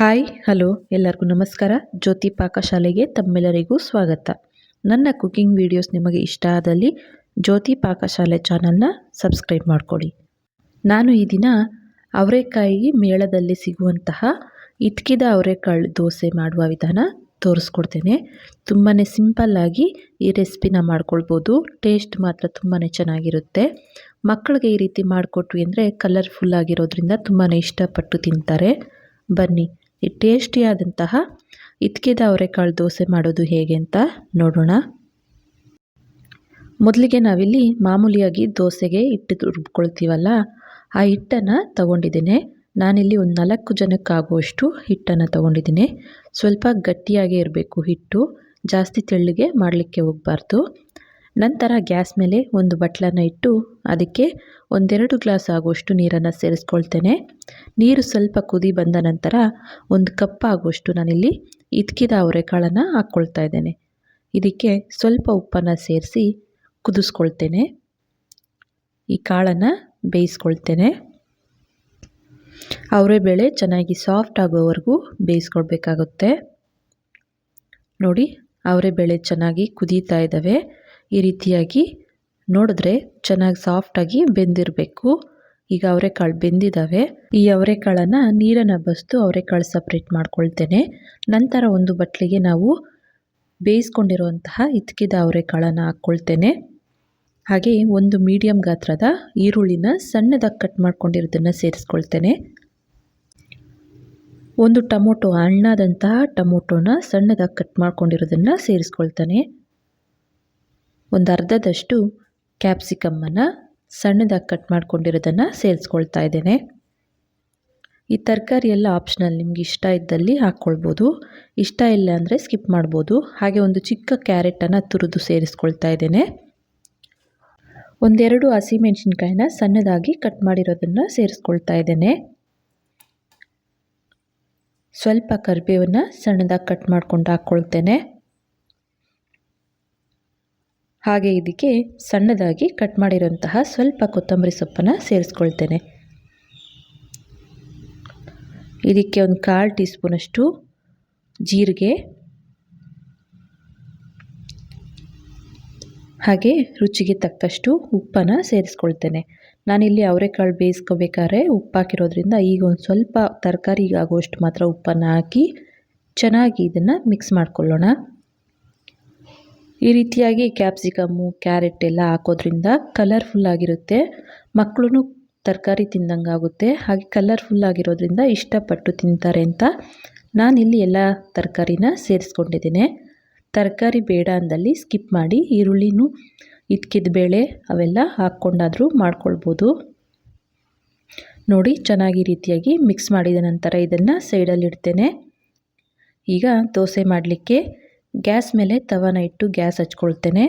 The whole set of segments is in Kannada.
ಹಾಯ್, ಹಲೋ, ಎಲ್ಲರಿಗೂ ನಮಸ್ಕಾರ. ಜ್ಯೋತಿ ಪಾಕಶಾಲೆಗೆ ತಮ್ಮೆಲ್ಲರಿಗೂ ಸ್ವಾಗತ. ನನ್ನ ಕುಕಿಂಗ್ ವಿಡಿಯೋಸ್ ನಿಮಗೆ ಇಷ್ಟ ಆದಲ್ಲಿ ಜ್ಯೋತಿ ಪಾಕಶಾಲೆ ಚಾನಲ್ನ ಸಬ್ಸ್ಕ್ರೈಬ್ ಮಾಡಿಕೊಳ್ಳಿ ನಾನು ಈ ದಿನ ಅವರೆಕಾಯಿ ಮೇಳದಲ್ಲಿ ಸಿಗುವಂತಹ ಇಟ್ಕಿದ ಅವರೆಕಾಳು ದೋಸೆ ಮಾಡುವ ವಿಧಾನ ತೋರಿಸ್ಕೊಡ್ತೇನೆ. ತುಂಬಾ ಸಿಂಪಲ್ಲಾಗಿ ಈ ರೆಸಿಪಿನ ಮಾಡ್ಕೊಳ್ಬೋದು. ಟೇಸ್ಟ್ ಮಾತ್ರ ತುಂಬಾ ಚೆನ್ನಾಗಿರುತ್ತೆ. ಮಕ್ಕಳಿಗೆ ಈ ರೀತಿ ಮಾಡಿಕೊಟ್ವಿ ಅಂದರೆ ಕಲರ್ಫುಲ್ ಆಗಿರೋದ್ರಿಂದ ತುಂಬಾ ಇಷ್ಟಪಟ್ಟು ತಿಂತಾರೆ. ಬನ್ನಿ ಈ ಟೇಸ್ಟಿಯಾದಂತಹ ಇತ್ಕಿದ ಅವರೆಕಾಳು ದೋಸೆ ಮಾಡೋದು ಹೇಗೆ ಅಂತ ನೋಡೋಣ. ಮೊದಲಿಗೆ ನಾವಿಲ್ಲಿ ಮಾಮೂಲಿಯಾಗಿ ದೋಸೆಗೆ ಹಿಟ್ಟು ರುಬ್ಕೊಳ್ತೀವಲ್ಲ, ಆ ಹಿಟ್ಟನ್ನು ತಗೊಂಡಿದ್ದೇನೆ. ನಾನಿಲ್ಲಿ ಒಂದು ನಾಲ್ಕು ಜನಕ್ಕಾಗುವಷ್ಟು ಹಿಟ್ಟನ್ನು ತಗೊಂಡಿದ್ದೀನಿ. ಸ್ವಲ್ಪ ಗಟ್ಟಿಯಾಗೇ ಇರಬೇಕು ಹಿಟ್ಟು, ಜಾಸ್ತಿ ತೆಳ್ಳಗೆ ಮಾಡಲಿಕ್ಕೆ ಹೋಗಬಾರ್ದು. ನಂತರ ಗ್ಯಾಸ್ ಮೇಲೆ ಒಂದು ಬಟ್ಲನ್ನು ಇಟ್ಟು ಅದಕ್ಕೆ ಒಂದೆರಡು ಗ್ಲಾಸ್ ಆಗುವಷ್ಟು ನೀರನ್ನು ಸೇರಿಸ್ಕೊಳ್ತೇನೆ. ನೀರು ಸ್ವಲ್ಪ ಕುದಿ ಬಂದ ನಂತರ ಒಂದು ಕಪ್ ಆಗುವಷ್ಟು ನಾನಿಲ್ಲಿ ಇದ್ಕಿದ ಅವರೆಕಾಳನ್ನು ಹಾಕ್ಕೊಳ್ತಾ ಇದ್ದೇನೆ. ಇದಕ್ಕೆ ಸ್ವಲ್ಪ ಉಪ್ಪನ್ನು ಸೇರಿಸಿ ಕುದಿಸ್ಕೊಳ್ತೇನೆ. ಈ ಕಾಳನ್ನು ಬೇಯಿಸ್ಕೊಳ್ತೇನೆ. ಅವರೆಬೇಳೆ ಚೆನ್ನಾಗಿ ಸಾಫ್ಟ್ ಆಗೋವರೆಗೂ ಬೇಯಿಸ್ಕೊಳ್ಬೇಕಾಗುತ್ತೆ. ನೋಡಿ ಅವರೆಬೇಳೆ ಚೆನ್ನಾಗಿ ಕುದೀತಾ ಇದ್ದಾವೆ. ಈ ರೀತಿಯಾಗಿ ನೋಡಿದ್ರೆ ಚೆನ್ನಾಗಿ ಸಾಫ್ಟಾಗಿ ಬೆಂದಿರಬೇಕು. ಈಗ ಅವರೆಕಾಳು ಬೆಂದಿದ್ದಾವೆ ಈ ಅವರೆಕಾಳನ್ನು ನೀರನ್ನು ಬಸ್ಸು ಅವರೆಕಾಳು ಸಪ್ರೇಟ್ ಮಾಡ್ಕೊಳ್ತೇನೆ. ನಂತರ ಒಂದು ಬಟ್ಲಿಗೆ ನಾವು ಬೇಯಿಸ್ಕೊಂಡಿರುವಂತಹ ಇತ್ಕಿದ ಅವರೆಕಾಳನ್ನು ಹಾಕ್ಕೊಳ್ತೇನೆ. ಹಾಗೆ ಒಂದು ಮೀಡಿಯಮ್ ಗಾತ್ರದ ಈರುಳ್ಳಿನ ಸಣ್ಣದಾಗಿ ಕಟ್ ಮಾಡ್ಕೊಂಡಿರೋದನ್ನು ಸೇರಿಸ್ಕೊಳ್ತೇನೆ. ಒಂದು ಟೊಮೊಟೊ ಹಣ್ಣಾದಂತಹ ಟೊಮೊಟೊನ ಸಣ್ಣದಾಗಿ ಕಟ್ ಮಾಡ್ಕೊಂಡಿರೋದನ್ನು ಸೇರಿಸ್ಕೊಳ್ತಾನೆ. ಒಂದು ಅರ್ಧದಷ್ಟು ಕ್ಯಾಪ್ಸಿಕಮ್ಮನ್ನು ಸಣ್ಣದಾಗಿ ಕಟ್ ಮಾಡ್ಕೊಂಡಿರೋದನ್ನು ಸೇರಿಸ್ಕೊಳ್ತಾ ಇದ್ದೇನೆ. ಈ ತರಕಾರಿ ಎಲ್ಲ ಆಪ್ಷನಲ್ ನಿಮ್ಗೆ ಇಷ್ಟ ಇದ್ದಲ್ಲಿ ಹಾಕ್ಕೊಳ್ಬೋದು. ಇಷ್ಟ ಇಲ್ಲ ಅಂದರೆ ಸ್ಕಿಪ್ ಮಾಡ್ಬೋದು. ಹಾಗೆ ಒಂದು ಚಿಕ್ಕ ಕ್ಯಾರೆಟನ್ನು ತುರಿದು ಸೇರಿಸ್ಕೊಳ್ತಾ ಇದ್ದೇನೆ. ಒಂದೆರಡು ಹಸಿಮೆಣಸಿನ್ಕಾಯಿನ ಸಣ್ಣದಾಗಿ ಕಟ್ ಮಾಡಿರೋದನ್ನು ಸೇರಿಸ್ಕೊಳ್ತಾ ಇದ್ದೇನೆ. ಸ್ವಲ್ಪ ಕರಿಬೇವನ್ನು ಸಣ್ಣದಾಗಿ ಕಟ್ ಮಾಡಿಕೊಂಡು ಹಾಕ್ಕೊಳ್ತೇನೆ. ಹಾಗೆ ಇದಕ್ಕೆ ಸಣ್ಣದಾಗಿ ಕಟ್ ಮಾಡಿರೋಂತಹ ಸ್ವಲ್ಪ ಕೊತ್ತಂಬರಿ ಸೊಪ್ಪನ್ನು ಸೇರಿಸ್ಕೊಳ್ತೇನೆ. ಇದಕ್ಕೆ ಒಂದು ಕಾಲು ಟೀ ಸ್ಪೂನಷ್ಟು ಜೀರಿಗೆ, ಹಾಗೆ ರುಚಿಗೆ ತಕ್ಕಷ್ಟು ಉಪ್ಪನ್ನು ಸೇರಿಸ್ಕೊಳ್ತೇನೆ. ನಾನಿಲ್ಲಿ ಅವರೆಕಾಳು ಬೇಯಿಸ್ಕೋಬೇಕಾದ್ರೆ ಉಪ್ಪು ಹಾಕಿರೋದ್ರಿಂದ ಈಗ ಒಂದು ಸ್ವಲ್ಪ ತರಕಾರಿಗೆ ಆಗುವಷ್ಟು ಮಾತ್ರ ಉಪ್ಪನ್ನು ಹಾಕಿ ಚೆನ್ನಾಗಿ ಇದನ್ನು ಮಿಕ್ಸ್ ಮಾಡ್ಕೊಳ್ಳೋಣ. ಈ ರೀತಿಯಾಗಿ ಕ್ಯಾಪ್ಸಿಕಮ್ಮು ಕ್ಯಾರೆಟ್ ಎಲ್ಲ ಹಾಕೋದ್ರಿಂದ ಕಲರ್ಫುಲ್ ಆಗಿರುತ್ತೆ. ಮಕ್ಕಳು ತರಕಾರಿ ತಿಂದಂಗೆ ಆಗುತ್ತೆ. ಹಾಗೆ ಕಲರ್ಫುಲ್ ಆಗಿರೋದ್ರಿಂದ ಇಷ್ಟಪಟ್ಟು ತಿಂತಾರೆ ಅಂತ ನಾನಿಲ್ಲಿ ಎಲ್ಲ ತರಕಾರಿನ ಸೇರಿಸ್ಕೊಂಡಿದ್ದೇನೆ. ತರಕಾರಿ ಬೇಡ ಅಂದಲ್ಲಿ ಸ್ಕಿಪ್ ಮಾಡಿ ಈರುಳ್ಳಿನೂ ಇದ್ಕಿದ ಬೇಳೆ ಅವೆಲ್ಲ ಹಾಕ್ಕೊಂಡಾದರೂ ಮಾಡ್ಕೊಳ್ಬೋದು. ನೋಡಿ ಚೆನ್ನಾಗಿ ರೀತಿಯಾಗಿ ಮಿಕ್ಸ್ ಮಾಡಿದ ನಂತರ ಇದನ್ನು ಸೈಡಲ್ಲಿ ಇಡ್ತೇನೆ. ಈಗ ದೋಸೆ ಮಾಡಲಿಕ್ಕೆ ಗ್ಯಾಸ್ ಮೇಲೆ ತವನ ಇಟ್ಟು ಗ್ಯಾಸ್ ಹಚ್ಕೊಳ್ತೇನೆ.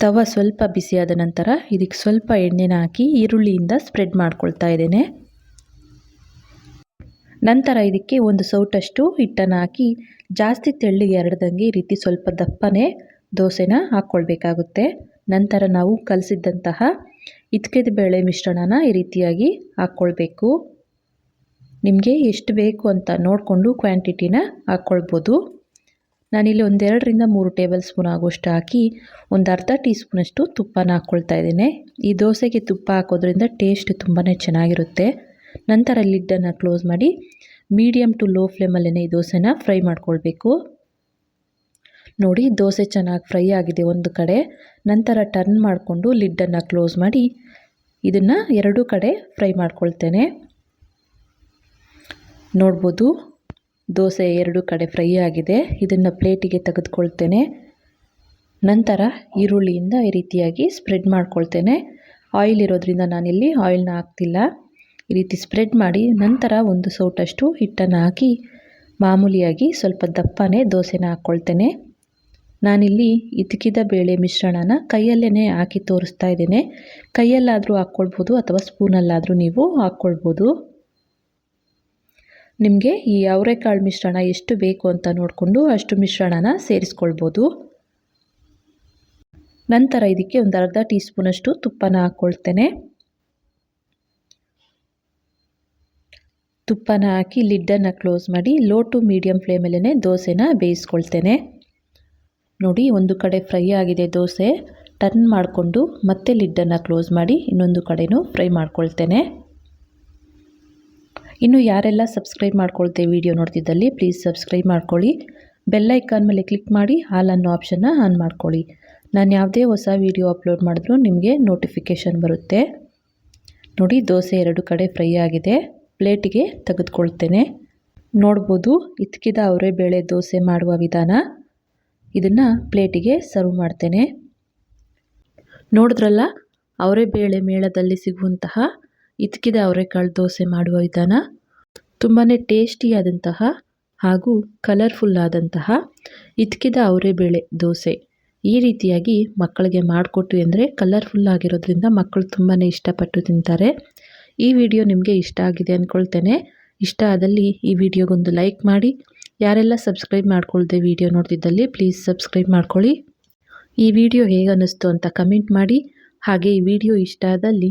ತವ ಸ್ವಲ್ಪ ಬಿಸಿಯಾದ ನಂತರ ಇದಕ್ಕೆ ಸ್ವಲ್ಪ ಎಣ್ಣೆನ ಹಾಕಿ ಈರುಳ್ಳಿಯಿಂದ ಸ್ಪ್ರೆಡ್ ಮಾಡ್ಕೊಳ್ತಾ ಇದ್ದೇನೆ. ನಂತರ ಇದಕ್ಕೆ ಒಂದು ಸೌಟಷ್ಟು ಹಿಟ್ಟನ್ನು ಹಾಕಿ ಜಾಸ್ತಿ ತೆಳ್ಳಿಗೆ ಎರಡ್ದಂಗೆ ಈ ರೀತಿ ಸ್ವಲ್ಪ ದಪ್ಪನೇ ದೋಸೆನ ಹಾಕ್ಕೊಳ್ಬೇಕಾಗುತ್ತೆ. ನಂತರ ನಾವು ಕಲಸಿದ್ದಂತಹ ಇತ್ಕೆದ ಬೇಳೆ ಮಿಶ್ರಣನ ಈ ರೀತಿಯಾಗಿ ಹಾಕ್ಕೊಳ್ಬೇಕು. ನಿಮಗೆ ಎಷ್ಟು ಬೇಕು ಅಂತ ನೋಡಿಕೊಂಡು ಕ್ವಾಂಟಿಟಿನ ಹಾಕ್ಕೊಳ್ಬೋದು. ನಾನಿಲ್ಲಿ ಒಂದೆರಡರಿಂದ ಮೂರು ಟೇಬಲ್ ಸ್ಪೂನ್ ಆಗುವಷ್ಟು ಹಾಕಿ ಒಂದು ಅರ್ಧ ಟೀ ಸ್ಪೂನಷ್ಟು ತುಪ್ಪನ ಹಾಕ್ಕೊಳ್ತಾ ಇದ್ದೇನೆ. ಈ ದೋಸೆಗೆ ತುಪ್ಪ ಹಾಕೋದ್ರಿಂದ ಟೇಸ್ಟ್ ತುಂಬಾ ಚೆನ್ನಾಗಿರುತ್ತೆ. ನಂತರ ಲಿಡ್ಡನ್ನು ಕ್ಲೋಸ್ ಮಾಡಿ ಮೀಡಿಯಮ್ ಟು ಲೋ ಫ್ಲೇಮಲ್ಲೇ ಈ ದೋಸೆನ ಫ್ರೈ ಮಾಡ್ಕೊಳ್ಬೇಕು. ನೋಡಿ ದೋಸೆ ಚೆನ್ನಾಗಿ ಫ್ರೈ ಆಗಿದೆ ಒಂದು ಕಡೆ. ನಂತರ ಟರ್ನ್ ಮಾಡಿಕೊಂಡು ಲಿಡ್ಡನ್ನು ಕ್ಲೋಸ್ ಮಾಡಿ ಇದನ್ನು ಎರಡೂ ಕಡೆ ಫ್ರೈ ಮಾಡ್ಕೊಳ್ತೇನೆ. ನೋಡ್ಬೋದು ದೋಸೆ ಎರಡು ಕಡೆ ಫ್ರೈ ಆಗಿದೆ. ಇದನ್ನು ಪ್ಲೇಟಿಗೆ ತೆಗೆದುಕೊಳ್ತೇನೆ. ನಂತರ ಈರುಳ್ಳಿಯಿಂದ ಈ ರೀತಿಯಾಗಿ ಸ್ಪ್ರೆಡ್ ಮಾಡ್ಕೊಳ್ತೇನೆ. ಆಯಿಲ್ ಇರೋದ್ರಿಂದ ನಾನಿಲ್ಲಿ ಆಯಿಲ್ನ ಹಾಕ್ತಿಲ್ಲ. ಈ ರೀತಿ ಸ್ಪ್ರೆಡ್ ಮಾಡಿ ನಂತರ ಒಂದು ಸೌಟಷ್ಟು ಹಿಟ್ಟನ್ನು ಹಾಕಿ ಮಾಮೂಲಿಯಾಗಿ ಸ್ವಲ್ಪ ದಪ್ಪನೇ ದೋಸೆನ ಹಾಕ್ಕೊಳ್ತೇನೆ. ನಾನಿಲ್ಲಿ ಇದ್ಕಿದ ಬೇಳೆ ಮಿಶ್ರಣನ ಕೈಯಲ್ಲೇ ಹಾಕಿ ತೋರಿಸ್ತಾ ಇದ್ದೇನೆ. ಕೈಯಲ್ಲಾದರೂ ಹಾಕ್ಕೊಳ್ಬೋದು ಅಥವಾ ಸ್ಪೂನಲ್ಲಾದರೂ ನೀವು ಹಾಕ್ಕೊಳ್ಬೋದು. ನಿಮಗೆ ಈ ಅವರೆಕಾಳು ಮಿಶ್ರಣ ಎಷ್ಟು ಬೇಕು ಅಂತ ನೋಡಿಕೊಂಡು ಅಷ್ಟು ಮಿಶ್ರಣನ ಸೇರಿಸ್ಕೊಳ್ಬೋದು. ನಂತರ ಇದಕ್ಕೆ ಒಂದು ಅರ್ಧ ಟೀ ಸ್ಪೂನಷ್ಟು ತುಪ್ಪನ ಹಾಕ್ಕೊಳ್ತೇನೆ ತುಪ್ಪನ ಹಾಕಿ ಲಿಡ್ಡನ್ನು ಕ್ಲೋಸ್ ಮಾಡಿ ಲೋ ಟು ಮೀಡಿಯಮ್ ಫ್ಲೇಮಲ್ಲೇ ದೋಸೆನ ಬೇಯಿಸ್ಕೊಳ್ತೇನೆ. ನೋಡಿ, ಒಂದು ಕಡೆ ಫ್ರೈ ಆಗಿದೆ ದೋಸೆ. ಟರ್ನ್ ಮಾಡಿಕೊಂಡು ಮತ್ತೆ ಲಿಡ್ಡನ್ನು ಕ್ಲೋಸ್ ಮಾಡಿ ಇನ್ನೊಂದು ಕಡೆನೂ ಫ್ರೈ ಮಾಡ್ಕೊಳ್ತೇನೆ. ಇನ್ನು ಯಾರೆಲ್ಲ ಸಬ್ಸ್ಕ್ರೈಬ್ ಮಾಡ್ಕೊಳ್ತೇವೆ ವಿಡಿಯೋ ನೋಡ್ತಿದ್ದಲ್ಲಿ ಪ್ಲೀಸ್ ಸಬ್ಸ್ಕ್ರೈಬ್ ಮಾಡ್ಕೊಳ್ಳಿ. ಬೆಲ್ ಐಕಾನ್ ಮೇಲೆ ಕ್ಲಿಕ್ ಮಾಡಿ ಹಾಲ್ ಅನ್ನೋ ಆಪ್ಷನ್ನ ಆನ್ ಮಾಡ್ಕೊಳ್ಳಿ. ನಾನು ಯಾವುದೇ ಹೊಸ ವಿಡಿಯೋ ಅಪ್ಲೋಡ್ ಮಾಡಿದ್ರೂ ನಿಮಗೆ ನೋಟಿಫಿಕೇಷನ್ ಬರುತ್ತೆ. ನೋಡಿ, ದೋಸೆ ಎರಡು ಕಡೆ ಫ್ರೈ ಆಗಿದೆ. ಪ್ಲೇಟಿಗೆ ತೆಗೆದುಕೊಳ್ತೇನೆ. ನೋಡ್ಬೋದು, ಇತ್ಕಿದ ಅವರೇ ಬೇಳೆ ದೋಸೆ ಮಾಡುವ ವಿಧಾನ. ಇದನ್ನು ಪ್ಲೇಟಿಗೆ ಸರ್ವ್ ಮಾಡ್ತೇನೆ. ನೋಡಿದ್ರಲ್ಲ, ಅವರೇ ಬೇಳೆ ಮೇಳದಲ್ಲಿ ಸಿಗುವಂತಹ ಇತ್ಕಿದ ಅವರೆಕಾಳು ದೋಸೆ ಮಾಡುವ ವಿಧಾನ ತುಂಬಾ ಟೇಸ್ಟಿಯಾದಂತಹ ಹಾಗೂ ಕಲರ್ಫುಲ್ ಆದಂತಹ ಇತ್ಕಿದ ಅವರೆಬೇಳೆ ದೋಸೆ. ಈ ರೀತಿಯಾಗಿ ಮಕ್ಕಳಿಗೆ ಮಾಡಿಕೊಟ್ಟು ಅಂದರೆ ಕಲರ್ಫುಲ್ ಆಗಿರೋದ್ರಿಂದ ಮಕ್ಕಳು ತುಂಬಾ ಇಷ್ಟಪಟ್ಟು ತಿಂತಾರೆ. ಈ ವಿಡಿಯೋ ನಿಮಗೆ ಇಷ್ಟ ಆಗಿದೆ ಅಂದ್ಕೊಳ್ತೇನೆ ಇಷ್ಟ ಆದಲ್ಲಿ ಈ ವಿಡಿಯೋಗೊಂದು ಲೈಕ್ ಮಾಡಿ. ಯಾರೆಲ್ಲ ಸಬ್ಸ್ಕ್ರೈಬ್ ಮಾಡ್ಕೊಳ್ದೆ ವಿಡಿಯೋ ನೋಡ್ತಿದ್ದಲ್ಲಿ ಪ್ಲೀಸ್ ಸಬ್ಸ್ಕ್ರೈಬ್ ಮಾಡ್ಕೊಳ್ಳಿ. ಈ ವಿಡಿಯೋ ಹೇಗೆ ಅನ್ನಿಸ್ತು ಅಂತ ಕಮೆಂಟ್ ಮಾಡಿ. ಹಾಗೆ ಈ ವಿಡಿಯೋ ಇಷ್ಟ ಆದಲ್ಲಿ